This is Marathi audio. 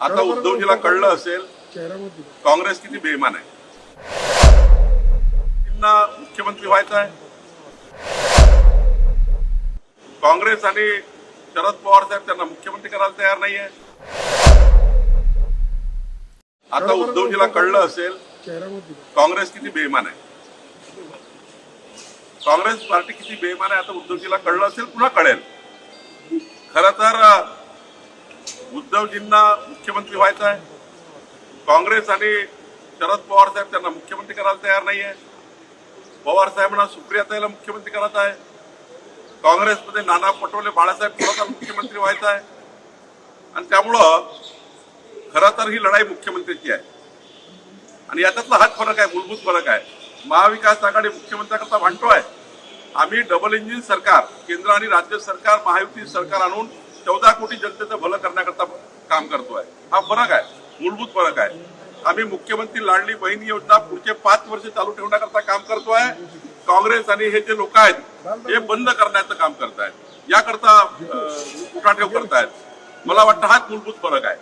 आता उद्धवजीला कळलं असेल काँग्रेस किती बेईमान आहे? त्यांना मुख्यमंत्री व्हायचं आहे? काँग्रेस आणि शरद पवार साहेब त्यांना मुख्यमंत्री करायला तयार नाहीये. आता उद्धवजीला कळलं असेल काँग्रेस किती बेईमान आहे? काँग्रेस पार्टी किती बेईमान आहे आता उद्धवजीला कळलं असेल पुन्हा कळेल. खर तर उद्धवजींना मुख्यमंत्री व्हायचं आहे. काँग्रेस आणि शरद पवार साहेब त्यांना मुख्यमंत्री करायला तयार नाही आहे पवार साहेबांना सुप्रियाताईला मुख्यमंत्री करायचं आहे. काँग्रेसमध्ये नाना पटोले बाळासाहेब थोराताला मुख्यमंत्री व्हायचं आहे. आणि त्यामुळं खरं तर ही लढाई मुख्यमंत्र्याची आहे. आणि याच्यातला हाच फरक आहे मूलभूत फरक आहे. महाविकास आघाडी मुख्यमंत्र्याकरता आहे. आम्ही डबल इंजिन सरकार केंद्र आणि राज्य सरकार महायुती सरकार आणून चौदा कोटी जनतेचं भलं करण्याकरता काम करतोय. हा फरक आहे. मूलभूत फरक आहे. आम्ही मुख्यमंत्री लाडली बहीण योजना पुढचे पाच वर्ष चालू ठेवण्याकरता काम करतोय. काँग्रेस आणि हे जे लोक आहेत हे बंद करण्याचं काम करतायत. याकरता अं, उठाठेव करतायत. मला वाटतं हाच मूलभूत फरक आहे.